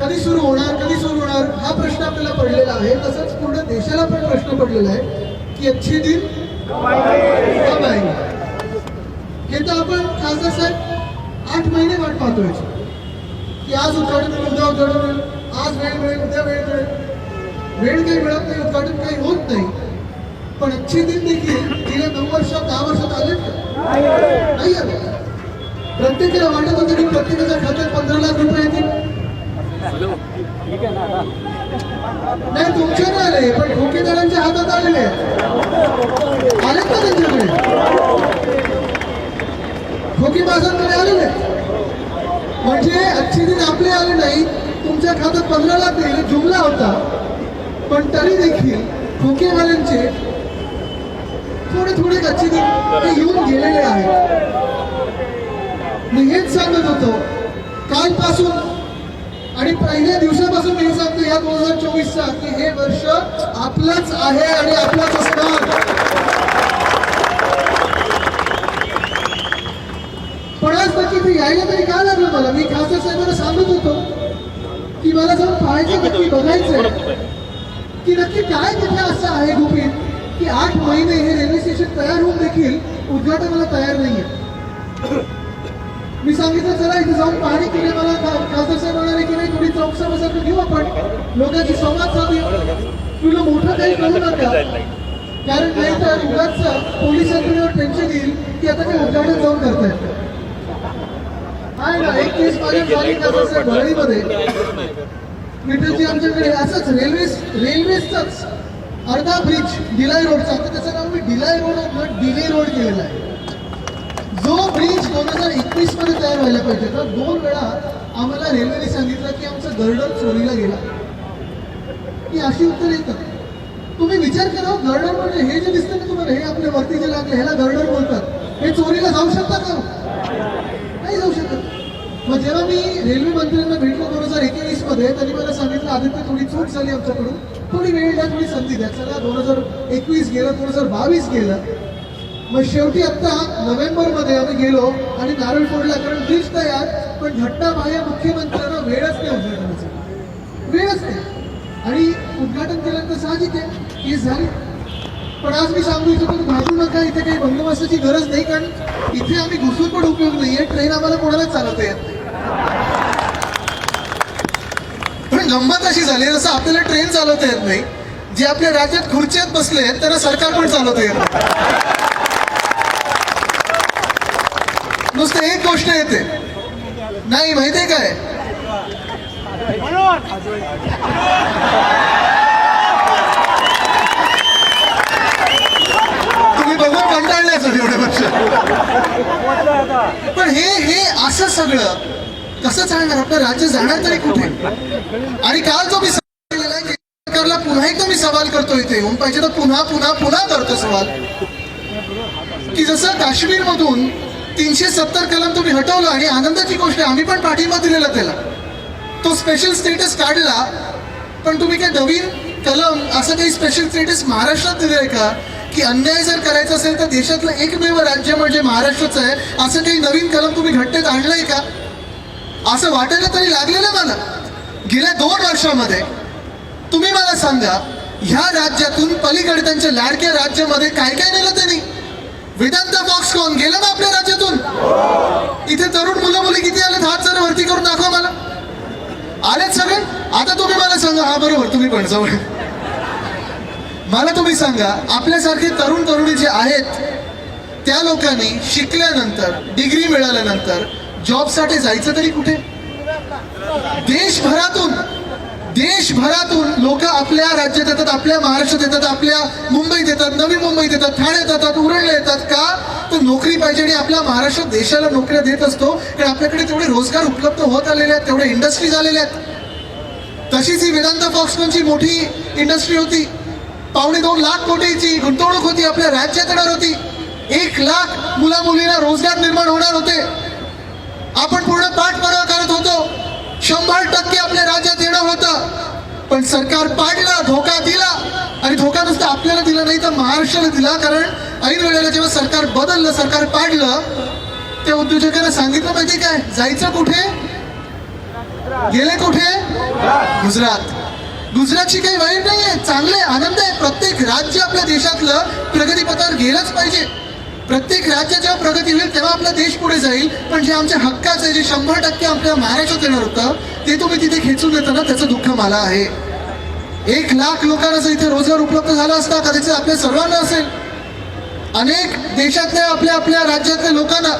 कधी सुरू होणार कधी सुरू होणार हा प्रश्न आपल्याला पडलेला आहे. तसंच पूर्ण देशाला पण प्रश्न पडलेला आहे की अच्छे दिन कब आएंगे हे तर आपण खासदार साहेब आठ महिने वाट पाहतोय. की आज उद्घाटन उद्या उद्घाटन होईल आज वेळ मिळेल उद्या वेळ मिळेल. वेळ काही मिळत नाही उद्घाटन काही होत नाही. पण अच्छे दिन देखील गेल्या नऊ वर्षात दहा वर्षात आले नाही आले. प्रत्येकाला वाटत होतं की प्रत्येकाच्या खात्यात पंधरा लाख रुपये येतील. नाही तुमच्या नाही आले पण ठोकेदारांच्या हातात आलेले आहेत. आलेत ना त्यांच्याकडे? ठोकेबाजांकडे आलेले म्हणजे अच्छे दिन आपले आले नाही तुमच्या खात्यात पंधरा लाख येईल जुमला होता. पण तरी देखील ठोकेवाल्यांचे थोडे थोडे अच्छे दिन ते येऊन गेलेले आहेत. मी हेच सांगत होतो कालपासून आणि पहिल्या दिवसापासून मी सांगतो या दोन हजार चोवीसचा की हे वर्ष आपलंच आहे आणि आपलंच असणार. पण आज नक्की ते यायला तरी काय लागलं मला? मी खासदार साहेबांना सांगत होतो की मला जर पाहायचं नक्की बघायचंय की नक्की काय तिथे असं आहे गुपित की आठ महिने हे रेल्वे स्टेशन तयार होऊन देखील उद्घाटनाला तयार नाहीये. मी सांगितलं चला इथे जाऊन पाहणी केली मला खासदार साहेब. आपण लोकांची संवाद साधूया. तुला मोठं काही करू नका. कारण नाही तर उगाच यंत्रणेवर टेन्शन येईल की आता ते उद्घाटन जाऊन करतायत. आहे ना एक केस माझ्या भरळीमध्ये आमच्याकडे असंच रेल्वे रेल्वेचाच अर्धा ब्रिज डिलाय रोडचा आता त्याचं नाव मी डिलाय रोड डिले रोड केलेला आहे. दोन हजार एकवीसमध्ये तयार व्हायला पाहिजे. तर दोन वेळा आम्हाला रेल्वेने सांगितलं की आमचं गर्डर चोरीला गेला. की अशी उत्तर येतात तुम्ही विचार करा गर्डर म्हणजे हे जे दिसतं ना तुम्हाला हे आपल्या वरती जे लागले ह्याला गर्डर बोलतात. हे चोरीला जाऊ शकतात का? नाही जाऊ शकत. मग जेव्हा मी रेल्वे मंत्र्यांना भेटलो दोन हजार एकोणीसमध्ये त्यांनी मला सांगितलं आदित्य थोडी चूक झाली आमच्याकडून. थोडी वेळ द्या थोडी संधी द्या. चला दोन हजार एकवीस गेलं दोन हजार बावीस गेलं. मग शेवटी आता नोव्हेंबरमध्ये आम्ही गेलो. आणि नारळ फोडला कारण ब्रिज तयार पण घटना बाह्य मुख्यमंत्र्यांना वेळच नाही उद्घाटनाचा वेळच नाही. आणि उद्घाटन केल्यानंतर साहजिक आहे केस झाली. पण आज मी सांगू इच्छितो की भाजू नका इथे काही बंदोबस्ताची गरज नाही कारण इथे आम्ही घुसून पण उपयोग नाहीये ट्रेन आम्हाला कोणालाच चालवता येत नाही. पण गंमत अशी झाली जसं आपल्याला ट्रेन चालवता येत नाही जे आपल्या राज्यात खुर्च्यात बसले आहेत त्यांना सरकार पण चालवता येत नाही. नुसतं एक गोष्ट येते. नाही माहितीये काय? तुम्ही बघून कंटाळल्याच एवढे वर्ष. पण हे हे असं सगळं कसं चालणार? आपलं राज्य जाणार तरी कुठे? आणि काल जो मी सवाल सरकारला पुन्हा एकदा मी सवाल करतो इथे येऊन. पाहिजे तर पुन्हा पुन्हा पुन्हा करतो सवाल. की जसं काश्मीर मधून तीनशे सत्तर कलम तुम्ही हटवलं आणि आनंदाची गोष्ट आहे आम्ही पण पाठिंबा दिलेला त्याला. तो स्पेशल स्टेटस काढला पण तुम्ही काय नवीन कलम असं काही स्पेशल स्टेटस महाराष्ट्रात दिलंय का? की अन्याय जर करायचा असेल तर देशातलं एकमेव राज्य म्हणजे महाराष्ट्रच आहे असं काही नवीन कलम तुम्ही घटनेत आणलंय का? असं वाटायला तरी लागलेलं मला. गेल्या दोन वर्षामध्ये तुम्ही मला सांगा ह्या राज्यातून पलीकडे त्यांच्या लाडक्या राज्यामध्ये काय काय नेलं त्यांनी? वेदांता बॉक्स कोण गेलं ना आपल्या राज्यातून. इथे तरुण मुलं मुली किती आले हात जर वरती करून दाखवा मला. आलेत सगळे? आता तुम्ही मला सांगा. हा बरोबर. तुम्ही पण जवळ मला तुम्ही सांगा आपल्यासारखे तरुण तरुणी जे आहेत त्या लोकांनी शिकल्यानंतर डिग्री मिळाल्यानंतर जॉबसाठी जायचं तरी कुठे? देशभरातून. देशभरातून लोक आपल्या राज्यात येतात आपल्या महाराष्ट्रात येतात आपल्या मुंबईत येतात नवी मुंबईत येतात ठाण्यात येतात उरणला येतात का? तर नोकरी पाहिजे आणि आपल्या महाराष्ट्र देशाला नोकऱ्या देत असतो. कारण आपल्याकडे तेवढे रोजगार उपलब्ध होत आलेले आहेत तेवढे इंडस्ट्रीज आलेल्या आहेत. तशीच ही वेदांता फॉक्सकॉनची मोठी इंडस्ट्री होती. पावणे दोन लाख कोटीची गुंतवणूक होती आपल्या राज्यात येणार होती. एक लाख मुला मुलींना रोजगार निर्माण होणार होते. आपण पूर्ण पाठपुरावा करत होतो. शंभर टक्के आपल्या राज्यात येणं होतं. पण सरकार पाडलं धोका दिला. आणि धोका नुसतं आपल्याला दिला नाही तर महाराष्ट्राला दिला. कारण ऐन वेळेला जेव्हा सरकार बदललं सरकार पाडलं त्या उद्योजकांना सांगितलं पाहिजे काय? जायचं कुठे? गेले कुठे? गुजरात. गुजरातची काही वाईट नाहीये चांगले आनंद आहे. प्रत्येक राज्य आपल्या देशातलं प्रगतीपथावर गेलंच पाहिजे. प्रत्येक राज्य जेव्हा प्रगती होईल तेव्हा आपला देश पुढे जाईल. पण जे आमच्या हक्काचं जे शंभर टक्के आपल्या महाराष्ट्रात येणार होतं ते तुम्ही तिथे खेचून देताना त्याचं दुःख मला आहे. एक लाख लोकांना जर इथे रोजगार उपलब्ध झाला असता कदाचित आपल्या सर्वांना असेल. अनेक देशातल्या आपल्या आपल्या राज्यातल्या लोकांना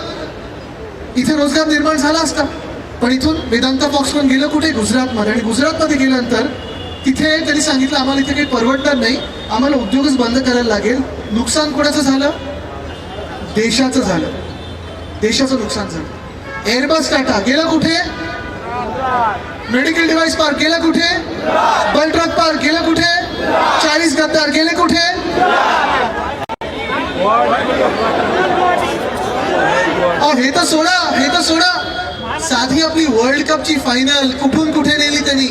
इथे रोजगार निर्माण झाला असता. पण इथून वेदांता फॉक्सकॉन गेलं कुठे? गुजरातमध्ये. आणि गुजरातमध्ये गेल्यानंतर तिथे त्यांनी सांगितलं आम्हाला इथे काही परवडणार नाही. आम्हाला उद्योगच बंद करायला लागेल. नुकसान कोणाचं झालं? देशाचं झालं. देशाचं नुकसान झालं. एअरबस टाटा गेला कुठे? मेडिकल डिव्हाइस पार्क गेला कुठे? बलट्रक पार्क गेला कुठे? चाळीस गद्दार गेले कुठे? हे तर सोडा हे तर सोडा. साधी आपली वर्ल्ड कपची फायनल कुठून कुठे नेली त्यांनी?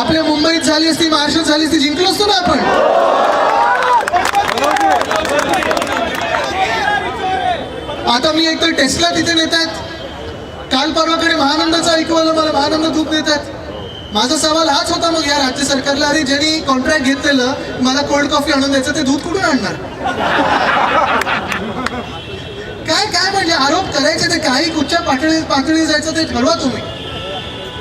आपल्या मुंबईत झाली असती महाराष्ट्रात झाली असती जिंकलो असतो ना आपण. आता मी एकतर टेस्टला टेस्ला तिथे नेत आहेत काल परवाकडे महानंदाचं ऐकवलं मला महानंद दूध देत आहेत माझा सवाल हाच होता मग या राज्य सरकारला अरे ज्यांनी कॉन्ट्रॅक्ट घेतलेलं मला कोल्ड कॉफी आणून द्यायचं ते दूध कुठून आणणार? काय काय म्हणजे आरोप करायचे ते काही कुठच्या पातळी पातळी जायचं ते ठरवा तुम्ही.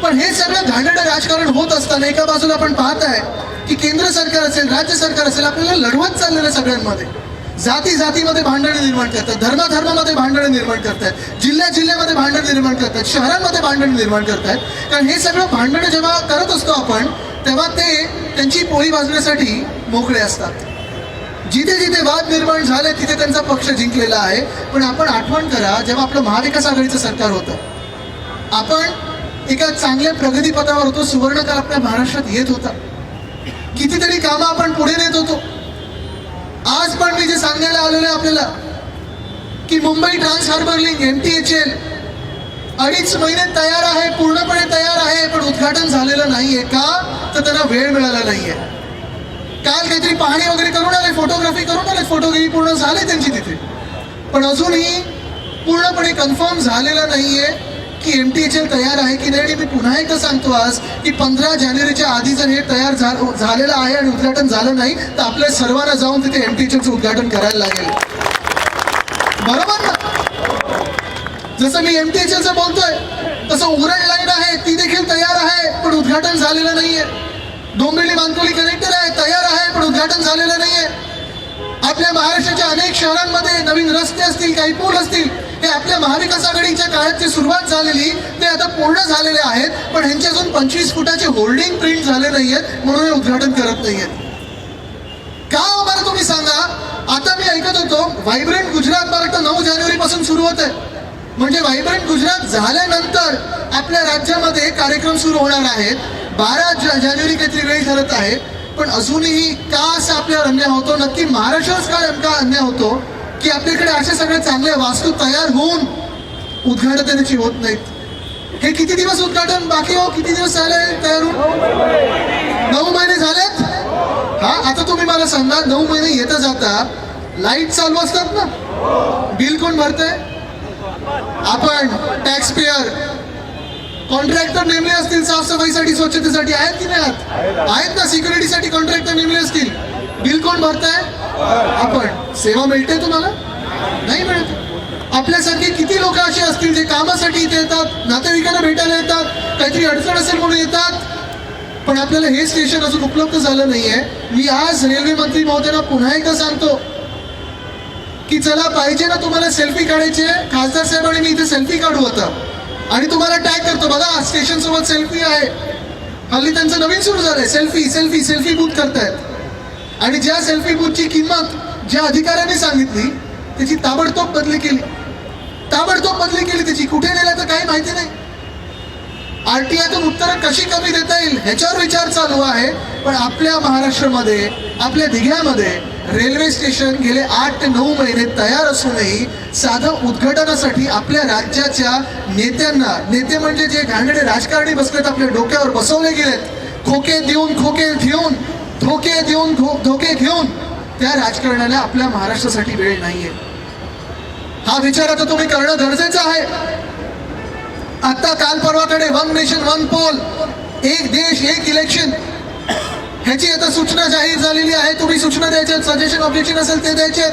पण हे सगळं घाणेरडं राजकारण होत असताना एका बाजूला आपण पाहत आहे की केंद्र सरकार असेल राज्य सरकार असेल आपल्याला लढवत चाललेलं सगळ्यांमध्ये. जाती जातीमध्ये भांडणे निर्माण करतात धर्म धर्मामध्ये भांडणे निर्माण करतात जिल्ह्या जिल्ह्यामध्ये भांडण निर्माण करतात शहरांमध्ये भांडण निर्माण करतात. कारण हे सगळं भांडणं जेव्हा करत असतो आपण तेव्हा ते त्यांची पोळी भाजण्यासाठी मोकळे असतात. जिथे जिथे वाद निर्माण झाले तिथे त्यांचा पक्ष जिंकलेला आहे. पण आपण आठवण करा जेव्हा आपलं महाविकास आघाडीचं सरकार होतं आपण एका चांगल्या प्रगतीपथावर होतो सुवर्णकार आपल्या महाराष्ट्रात येत होता. कितीतरी कामं आपण पुढे नेत होतो. आज पण मी जे सांगायला आलेलं आहे आपल्याला की Mumbai trans harbour link M T H L अडीच महिने तयार आहे पूर्णपणे तयार आहे पण उद्घाटन झालेलं नाहीये. का? तर त्यांना वेळ मिळाला नाहीये. काल काहीतरी पाहणी वगैरे करून आले फोटोग्राफी करून आले फोटोग्राफी पूर्ण झाले त्यांची तिथे. पण अजूनही पूर्णपणे कन्फर्म झालेलं नाहीये. की एम टी एच एल तयार आहे की नाही आणि मी पुन्हा एकदा सांगतो आज की पंधरा जानेवारीच्या आधी जर हे तयार झालेलं आहे आणि उद्घाटन झालं नाही तर आपल्या सर्वांना जाऊन तिथे एम टी एच एलचं उद्घाटन करायला लागेल. बरोबर ना? जसं मी एम टी एच एलचं बोलतोय तसं उरण लाईन आहे ती देखील तयार आहे पण उद्घाटन झालेलं नाहीये. डोंबिवली मानकोली कनेक्टर आहे तयार आहे पण उद्घाटन झालेलं नाहीये. आपल्या महाराष्ट्राच्या अनेक शहरांमध्ये असतील रस्ते असतील काही पूल असतील हे आपल्या महाविकास आघाडीच्या काळात जी सुरुवात झालेली ते आता पूर्ण झालेले आहेत पण ह्यांचे अजून पंचवीस फुटाचे होल्डिंग प्रिंट झाले नाहीयेत म्हणून हे उद्घाटन करत नाहीयेत. का हो बरं तुम्ही सांगा? आता मी ऐकत होतो व्हायब्रंट गुजरात मार्ग नऊ जानेवारी पासून सुरू होत आहे. म्हणजे व्हायब्रंट गुजरात झाल्यानंतर आपल्या राज्यामध्ये कार्यक्रम सुरू होणार आहेत. बारा जानेवारी काहीतरी वेळ ठरत आहे. पण अजूनही का असा आपल्यावर अन्याय होतो? नक्की महाराष्ट्राच काय अन्याय होतो? की आपल्याकडे असे सगळे चांगले वास्तू तयार होऊन उद्घाटन त्याची होत नाहीत. हे किती दिवस उद्घाटन बाकी हो? किती दिवस झाले तयार होऊन? नऊ महिने झालेत? हा आता तुम्ही मला सांगा नऊ महिने येता जाता लाइट चालू असतात ना? बिल कोण भरतंय? आपण टॅक्स पेअर कॉन्ट्रॅक्टर नेमले असतील साफसफाईसाठी स्वच्छतेसाठी आहेत की नाही? आहेत. आहेत ना सिक्युरिटीसाठी कॉन्ट्रॅक्टर नेमले असतील. बिल कोण भरताय? आपण. सेवा मिळते तुम्हाला? नाही मिळत. आपल्यासारखे किती लोक असे असतील जे कामासाठी इथे येतात नातेवाईकांना भेटायला येतात काहीतरी अडचण असेल म्हणून येतात? पण आपल्याला हे स्टेशन अजून उपलब्ध झालं नाहीये. मी आज रेल्वे मंत्री महोदयांना पुन्हा एकदा सांगतो की चला पाहिजे ना तुम्हाला सेल्फी काढायचे. खासदार साहेब आणि मी इथे सेल्फी काढू आता. आणि तुम्हाला टॅग करतो. बघा स्टेशन सोबत सेल्फी आहे. हल्ली त्यांचं नवीन सुरू झालंय. सेल्फी सेल्फी सेल्फी बूथ करतायत. आणि ज्या सेल्फी बूथची किंमत ज्या अधिकाऱ्यांनी सांगितली त्याची ताबडतोब बदली केली. ताबडतोब बदली केली त्याची. कुठे नेलं तर काही माहिती नाही. आरटीआयतून उत्तरं कशी कमी देता येईल ह्याच्यावर विचार चालू आहे. पण आपल्या महाराष्ट्रामध्ये आपल्या दिघ्यामध्ये रेल्वे स्टेशन गेले आठ ते नऊ महिने तयार असूनही साधं उद्घाटनासाठी आपल्या राज्याच्या नेत्यांना नेते म्हणजे जे घाणेरडे राजकारणी बसलेत आपल्या डोक्यावर बसवले गेलेत. खोके देऊन खोके घेऊन धोके देऊन धोके घेऊन त्या राजकारणाला आपल्या महाराष्ट्रासाठी वेळ नाहीये. हा विचार आता तुम्ही करणं गरजेचं आहे. आता काल परवाकडे वन नेशन वन पोल एक देश एक इलेक्शन ह्याची आता सूचना जाहीर झालेली आहे. तुम्ही सूचना द्यायच्या सजेशन ऑब्जेक्शन असेल ते द्यायचे.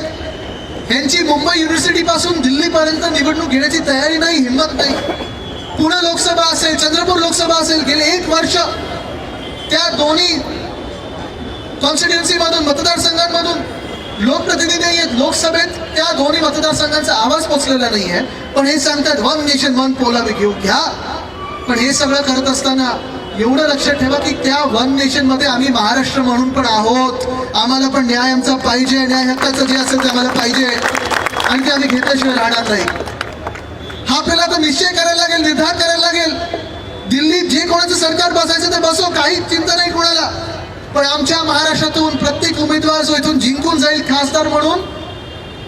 ह्यांची मुंबई युनिव्हर्सिटी पासून दिल्लीपर्यंत निवडणूक घेण्याची तयारी नाही हिंमत नाही. पुणे लोकसभा असेल चंद्रपूर लोकसभा असेल गेले एक वर्ष त्या दोन्ही कॉन्स्टिट्युन्सीमधून मतदारसंघांमधून लोकप्रतिनिधी नाही आहेत लोकसभेत त्या दोन्ही मतदारसंघांचा आवाज पोचलेला नाही आहे पण हे सांगतात वन नेशन वन पोल आम्ही घेऊ घ्या. पण हे सगळं करत असताना एवढं लक्षात ठेवा की त्या वन नेशनमध्ये आम्ही महाराष्ट्र म्हणून पण आहोत. आम्हाला पण न्याय आमचा पाहिजे न्याय हक्काचं जे असेल ते आम्हाला पाहिजे. आणि ते आम्ही घेतल्याशिवाय राहणार नाही. हा आपल्याला आता निश्चय करायला लागेल निर्धार करायला लागेल. दिल्लीत जे कोणाचं सरकार बसायचं ते बसो काहीच चिंता नाही कोणाला. पण आमच्या महाराष्ट्रातून प्रत्येक उमेदवार जो इथून जिंकून जाईल खासदार म्हणून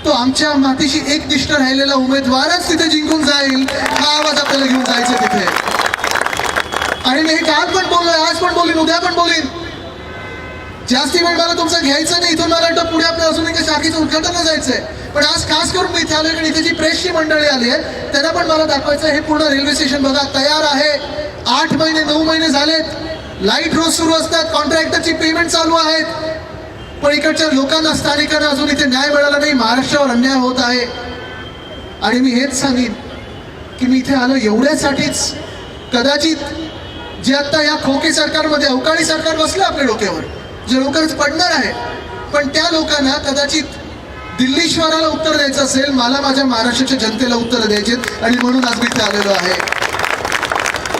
तो आमच्या मातीशी एकनिष्ठ राहिलेला उमेदवारच तिथे जिंकून जाईल. हा आवाज आपल्याला घेऊन जायचं तिथे. आणि मी हे काल पण बोललोय आज पण बोलीन उद्या पण बोलीन. जास्ती वेळ मला तुमचं घ्यायचं नाही इथून मला वाटतं पुढे आपल्या अजून एका शाखेचं उद्घाटन जायचंय. पण आज खास करून मी इथे आलोय कारण इथे जी प्रेसची मंडळी आली आहे त्यांना पण मला दाखवायचं हे पूर्ण रेल्वे स्टेशन बघा तयार आहे. आठ महिने नऊ महिने झालेत. लाइट रोज सुरू असतात कॉन्ट्रॅक्टरची पेमेंट चालू आहेत. पण इकडच्या लोकांना स्थानिकांना अजून इथे न्याय मिळाला नाही महाराष्ट्रावर अन्याय होत आहे. आणि मी हेच सांगेन की मी इथे आलो एवढ्यासाठीच कदाचित जे आता या खोके सरकारमध्ये अवकाळी सरकार बसलं आपल्या डोक्यावर जे लवकरच पडणार आहे. पण त्या लोकांना कदाचित दिल्लीश्वराला उत्तर द्यायचं असेल मला माझ्या महाराष्ट्राच्या जनतेला उत्तर द्यायचे आणि म्हणून आज मी इथे आलेलो आहे.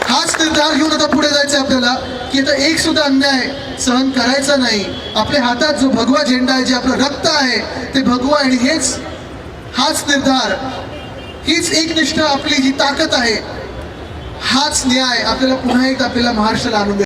हाच निर्धार घेऊन आता पुढे जायचं आपल्याला की आता एक सुद्धा अन्याय सहन करायचा नाही. आपल्या हातात जो भगवा झेंडा आहे जे आपलं रक्त आहे ते भगवा आणि हेच हाच निर्धार. हीच एकनिष्ठ आपली जी ताकद आहे हाच न्याय आपल्याला पुन्हा एकदा आपल्याला महाराष्ट्राला आणून